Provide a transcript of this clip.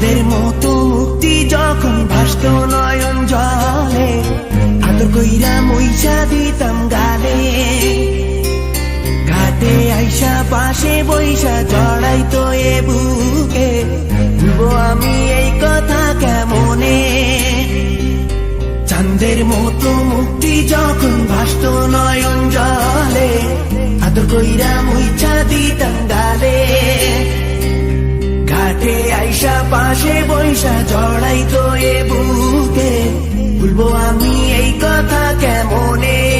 চাঁদের মতো মুক্তি যখন ভাসত নয়ন জলে, আদর কইরা মইসা দিতাম গালে। ঘাটে আইসা, পাশে বইসা জড়াই তো এ বুকে আমি এই কথা কেমনে? চাঁদের মতো মুক্তি যখন ভাসত নয়ন জলে, আদর কইরা মইচা দিতাম গালে। ঘাটে আইসা পাশে বৈশা জড়াই তো এ বুকে। ভুলবো আমি এই কথা কেমনে?